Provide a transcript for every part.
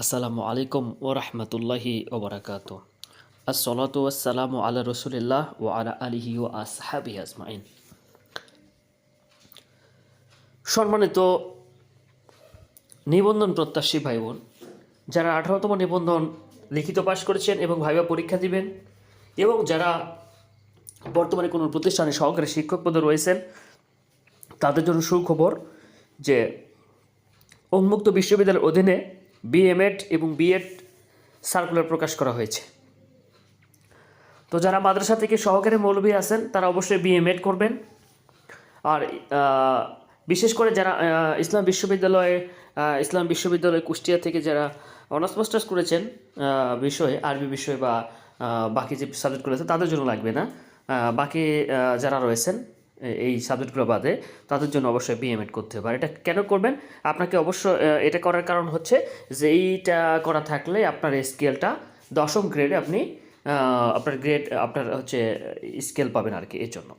আসসালামু আলাইকুম ও রহমতুল্লাহি ওবরাকাত। আসসালাতু আসসালামু আলা রসুলিল্লাহ ও আলা আলিহি ও আসহাবি আজমাইন। সম্মানিত নিবন্ধন প্রত্যাশী ভাই বোন যারা আঠারোতম নিবন্ধন লিখিত পাশ করেছেন এবং ভাইবা পরীক্ষা দিবেন, এবং যারা বর্তমানে কোনো প্রতিষ্ঠানে সহকারী শিক্ষক পদে রয়েছেন, তাদের জন্য সুখবর যে উন্মুক্ত বিশ্ববিদ্যালয়ের অধীনে বিএমএড এবং বিএড সার্কুলার প্রকাশ করা হয়েছে। তো যারা মাদ্রাসা থেকে সহকারী মৌলবী আছেন, তারা অবশ্যই বিএমএড করবেন। আর বিশেষ করে যারা ইসলাম বিশ্ববিদ্যালয়ে ইসলাম বিশ্ববিদ্যালয় কুষ্টিয়া থেকে যারা অনার্স মাস্টার্স করেছেন বিষয়ে, আরবি বিষয় বা বাকি যে সাবজেক্ট করেছেন তাদের জন্য লাগবে না। বাকি যারা রয়েছেন এই সাবজেক্টগুলো বাদে তাদের জন্য অবশ্যই বিএমএড করতে হবে। আর এটা কেন করবেন? আপনাকে অবশ্য এটা করার কারণ হচ্ছে যে এইটা করা থাকলে আপনার স্কেলটা দশম গ্রেডে আপনি আপনার গ্রেড আপনার হচ্ছে স্কেল পাবেন আর কি এর জন্য।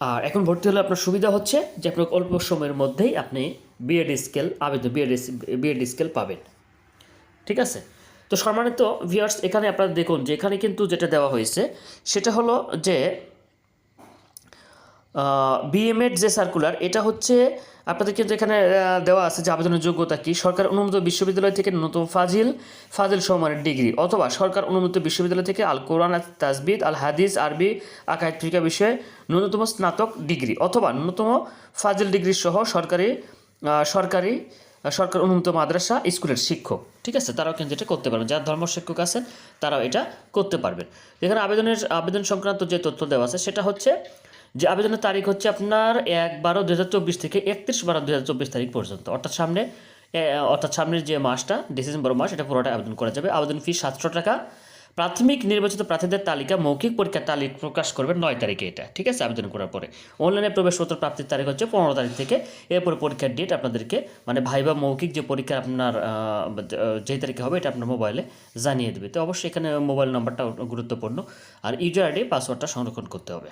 আর এখন ভর্তি হলে আপনার সুবিধা হচ্ছে যে আপনার অল্প সময়ের মধ্যেই আপনি বিএড স্কেল, আবেদন বিএড বিএড স্কেল পাবেন। ঠিক আছে? তো সম্মানিত ভিউয়ার্স এখানে আপনারা দেখুন যে এখানে কিন্তু যেটা দেওয়া হয়েছে, সেটা হলো যে বিএমএড যে সার্কুলার এটা হচ্ছে আপনাদের কিন্তু এখানে দেওয়া আছে যে আবেদনের যোগ্যতা কি? সরকার অনুমোদিত বিশ্ববিদ্যালয় থেকে ন্যূনতম ফাজিল ফাজিল সমানের ডিগ্রি অথবা সরকার অনুমোদিত বিশ্ববিদ্যালয় থেকে আল কোরআন তাজবিদ আল হাদিস, আরবি আকাইদ ফিকা বিষয়ে ন্যূনতম স্নাতক ডিগ্রি অথবা ন্যূনতম ফাজিল ডিগ্রি সহ সরকারি সরকারি সরকার অনুমোদিত মাদ্রাসা স্কুলের শিক্ষক। ঠিক আছে? তারাও কিন্তু এটা করতে পারবেন যারা ধর্ম শিক্ষক আছেন, তারাও এটা করতে পারবেন। এখানে আবেদনের, আবেদন সংক্রান্ত যে তথ্য দেওয়া আছে, সেটা হচ্ছে যে আবেদনের তারিখ হচ্ছে আপনার এক বারো দু থেকে একত্রিশ বারো দু তারিখ পর্যন্ত। অর্থাৎ সামনে অর্থাৎ সামনের যে মাসটা, ডিসেম্বর মাস, এটা পুরোটা আবেদন করা যাবে। আবেদন ফি সাতশো টাকা। প্রাথমিক নির্বাচিত প্রার্থীদের তালিকা মৌখিক পরীক্ষার তালিকা প্রকাশ করবে নয় তারিখে এটা। ঠিক আছে? আবেদন করার পরে। অনলাইনে প্রবেশপত্র প্রাপ্তির তারিখ হচ্ছে পনেরো তারিখ থেকে। এরপরে পরীক্ষার ডেট আপনাদেরকে মানে ভাইবা মৌখিক যে পরীক্ষা আপনার যেই তারিখে হবে এটা আপনার মোবাইলে জানিয়ে দেবে। তো অবশ্যই এখানে মোবাইল নাম্বারটা গুরুত্বপূর্ণ। আর ইউজার আইডি পাসওয়ার্ডটা সংরক্ষণ করতে হবে।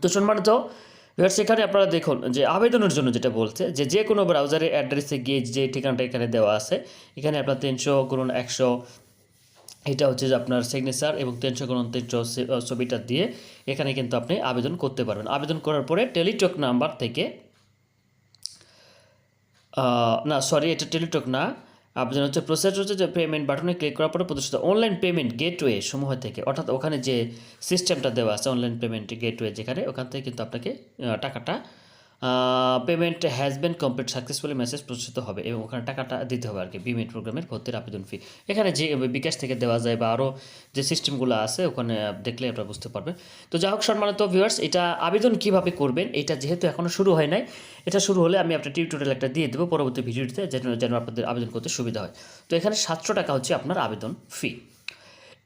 তো সম্মানিত সেখানে আপনারা দেখুন যে আবেদনের জন্য যেটা বলছে যে যে কোনো ব্রাউজারে অ্যাড্রেসে গিয়ে যে ঠিকানাটা এখানে দেওয়া আছে, এখানে আপনার তিনশো, গুণন একশো এটা হচ্ছে যে আপনার সিগনেচার এবং তিনশো আহ, ছবিটা দিয়ে এখানে কিন্তু আপনি আবেদন করতে পারবেন। আবেদন করার পরে টেলিটক নাম্বার থেকে না সরি এটা টেলিটক না। আবেদন হচ্ছে প্রসেস হচ্ছে যে পেমেন্ট বাটনে ক্লিক করার পরে প্রদর্শিত অনলাইন পেমেন্ট গেটওয়ে সমূহ থেকে অর্থাৎ ওখানে যে সিস্টেমটা দেওয়া আছে অনলাইন পেমেন্ট গেটওয়ে যেখানে ওখান থেকে কিন্তু আপনাকে টাকাটা payment has been complete successfully message প্রদর্শিত হবে এবং ওখানে টাকাটা দিতে হবে আর কি বিমেন্ট প্রোগ্রামের ভর্তির আবেদন ফি এখানে যে বিকাশ থেকে দেওয়া যায় বা আরও যে সিস্টেমগুলো আছে, ওখানে দেখলে আপনারা বুঝতে পারবেন। তো যাই হোক, সম্মানিত ভিউয়ার্স এটা আবেদন কীভাবে করবেন, এটা যেহেতু এখনও শুরু হয় নাই, এটা শুরু হলে আমি আপনার টিউটোরিয়াল একটা দিয়ে দেবো পরবর্তী ভিডিওতে, যেন যেন আপনাদের আবেদন করতে সুবিধা হয়। তো এখানে সাতশো টাকা হচ্ছে আপনার আবেদন ফি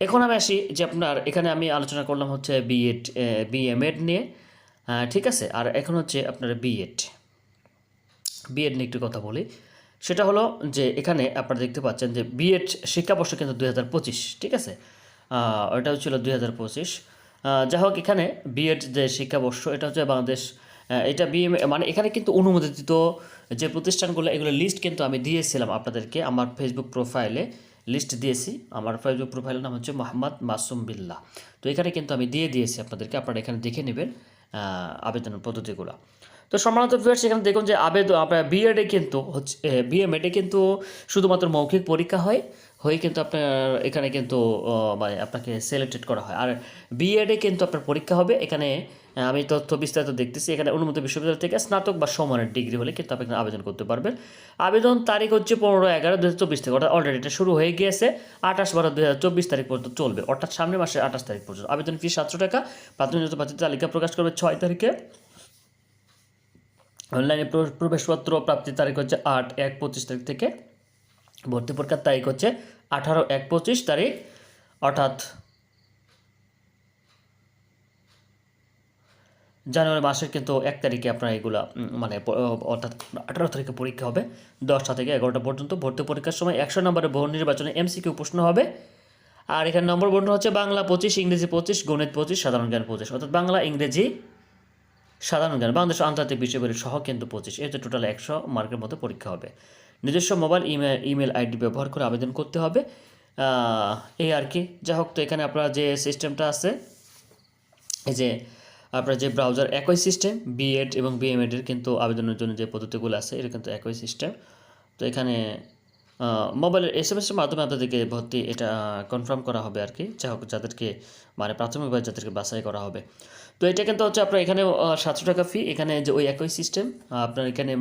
এখন আমি আসি যে আপনার, এখানে আমি আলোচনা করলাম হচ্ছে বিএড বিএমএড নিয়ে। ঠিক আছে। আর এখন হচ্ছে আপনার বিএড বিএড নিয়ে একটু কথা বলি। সেটা হলো যে এখানে আপনারা দেখতে পাচ্ছেন যে বিএড শিক্ষাবর্ষ কিন্তু দুই হাজার পঁচিশ, ঠিক আছে? ওটা হচ্ছিল দুই হাজার পঁচিশ। যাই হোক, এখানে বিএড যে শিক্ষাবর্ষ, এটা হচ্ছে বাংলাদেশ এটা বিএম মানে এখানে কিন্তু অনুমোদিত যে প্রতিষ্ঠানগুলো, এগুলো লিস্ট কিন্তু আমি দিয়েছিলাম আপনাদেরকে। আমার ফেসবুক প্রোফাইলে লিস্ট দিয়েছি। আমার ফেসবুক প্রোফাইলের নাম হচ্ছে মোহাম্মদ মাসুম বিল্লাহ। তো এখানে কিন্তু আমি দিয়ে দিয়েছি আপনাদেরকে। আপনারা এখানে দেখে নেবেন। আবেদনের পদ্ধতিগুলো। তো সম্মানিত ভিউয়ার্স এখানে দেখুন যে আবেদন আপনার বিএডে কিন্তু হচ্ছে বিএমএডে কিন্তু শুধুমাত্র মৌখিক পরীক্ষা হয়। হয়ে কিন্তু আপনার, এখানে কিন্তু মানে আপনাকে সিলেক্টেড করা হয়। আর বিএডে কিন্তু আপনার পরীক্ষা হবে। এখানে আমি তথ্য বিস্তারিত দেখতেছি। এখানে অনুমতি বিশ্ববিদ্যালয় থেকে স্নাতক বা সমানের ডিগ্রি হলে কিন্তু আপনি আবেদন করতে পারবেন। আবেদন তারিখ হচ্ছে পনেরো এগারো দু হাজার চব্বিশ থেকে, অর্থাৎ অলরেডি এটা শুরু হয়ে গিয়েছে। আঠাশ বারো দু হাজার চব্বিশ তারিখ পর্যন্ত চলবে। অর্থাৎ সামনের মাসের আঠাশ তারিখ পর্যন্ত। আবেদন ফি সাতশো টাকা। প্রাথমিক প্রার্থীর তালিকা প্রকাশ করবে ছয় তারিখে। অনলাইনে প্র- প্রবেশপত্র প্রাপ্তির তারিখ হচ্ছে আট এক পঁচিশ তারিখ থেকে। ভর্তি পরীক্ষার তারিখ হচ্ছে আঠারো এক পঁচিশ তারিখ, অর্থাৎ জানুয়ারি মাসের কিন্তু এক তারিখে আপনার এগুলা মানে অর্থাৎ আঠারো তারিখে পরীক্ষা হবে, দশটা থেকে এগারোটা পর্যন্ত ভর্তি পরীক্ষার সময় একশো নম্বরের বহু নির্বাচনে এমসিকিউ প্রশ্ন হবে। আর এখানে নম্বর বন্ধ হচ্ছে বাংলা পঁচিশ, ইংরেজি পঁচিশ, গণিত পঁচিশ, সাধারণ জ্ঞান পঁচিশ, অর্থাৎ বাংলা, ইংরেজি সাধারণ জ্ঞান। বাংলাদেশ আন্তর্জাতিক বিষয়গুলি সহ কিন্তু পঁচিশ। এতে টোটাল একশো মার্কের মতো পরীক্ষা হবে। নিজস্ব মোবাইল, ইমেল ইমেল আইডি ব্যবহার করে আবেদন করতে হবে। এই আর কি। যাই হোক তো এখানে আপনার যে সিস্টেমটা আছে, এই যে আপনার যে ব্রাউজার একই সিস্টেম বিএড এবং বিএমএড এর কিন্তু আবেদনের জন্য যে পদ্ধতিগুলো আছে, এটা কিন্তু একই সিস্টেম। তো এখানে মোবাইলের এস এম এসের মাধ্যমে আপনাদেরকে ভর্তি এটা কনফার্ম করা হবে আর কি যা হোক, যাদেরকে মানে প্রাথমিকভাবে যাদেরকে বাছাই করা হবে। তো এটা কিন্তু হচ্ছে আপনার এখানে সাতশো টাকা ফি এখানে যে ওই একই সিস্টেম আপনার এখানে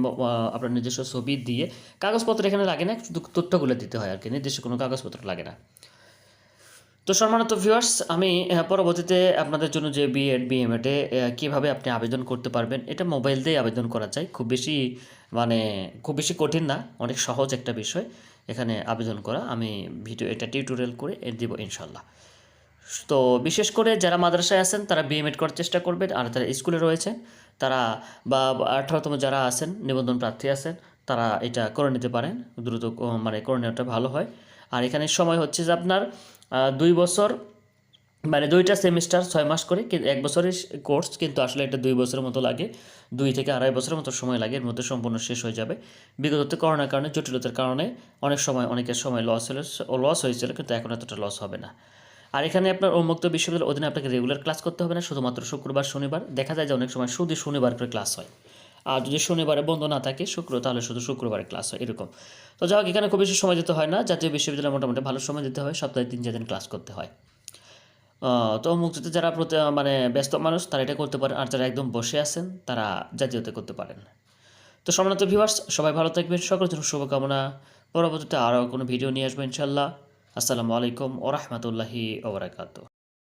আপনার নিজস্ব ছবি দিয়ে কাগজপত্র এখানে লাগে না, শুধু তথ্যগুলো দিতে হয় আর কি নির্দিষ্ট কোনো কাগজপত্র লাগে না। তো সম্মানিত ভিউয়ার্স আমি পরবর্তীতে আপনাদের জন্য যে বিএড বিএমএডে কীভাবে আপনি আবেদন করতে পারবেন, এটা মোবাইল দিয়ে আবেদন করা যায়। খুব বেশি মানে খুব বেশি কঠিন না, অনেক সহজ একটা বিষয় এখানে আবেদন করা। আমি ভিডিও, এটা টিউটোরিয়াল করে এ দিব ইনশাল্লাহ তো বিশেষ করে যারা মাদ্রাসায় আছেন, তারা বিএমএড করার চেষ্টা করবেন, আর যারা স্কুলে রয়েছেন, তারা বা, আঠারোতম যারা আছেন, নিবন্ধন প্রার্থী আছেন তারা এটা করে নিতে পারেন, দ্রুত মানে করে নেওয়াটা ভালো হয়। আর এখানে সময় হচ্ছে যে আপনার দুই বছর মানে দুইটা সেমিস্টার ছয় মাস করে কিন্তু এক বছরের কোর্স, কিন্তু আসলে এটা দুই বছরের মতো লাগে। দুই থেকে আড়াই বছরের মতো সময় লাগে, এর মধ্যে সম্পূর্ণ শেষ হয়ে যাবে। বিগত করোনার কারণে, জটিলতার কারণে অনেক সময়, অনেকের সময় লস হলে লস হয়েছিল, কিন্তু এখন এতটা লস হবে না। আর এখানে আপনার উন্মুক্ত বিশ্ববিদ্যালয়ের অধীনে আপনাকে রেগুলার ক্লাস করতে হবে না, শুধুমাত্র শুক্রবার, শনিবার। দেখা যায় যে অনেক সময় শুধু শনিবার করে ক্লাস হয়। আর যদি শনিবারে বন্ধ না থাকে, শুক্র, তাহলে শুধু শুক্রবারে ক্লাস হয়, এরকম। তো যাই হোক, এখানে খুব বেশি সময় দিতে হয় না। জাতীয় বিশ্ববিদ্যালয়ে মোটামুটি ভালো সময় দিতে হয়, সপ্তাহে তিন, চার দিন ক্লাস করতে হয়। তো মুক্তিতে যারা প্রতি মানে ব্যস্ত মানুষ, তারা এটা করতে পারেন। আর যারা একদম বসে আছেন, তারা জাতীয়তে করতে পারেন। তো সম্মানিত ভিউয়ার্স সবাই ভালো থাকবেন, সকলের জন্য শুভকামনা। পরবর্তীতে আরও কোনো ভিডিও নিয়ে আসব ইনশাল্লাহ আসসালামু আলাইকুম ও রহমতুল্লাহি ওবরাকাতু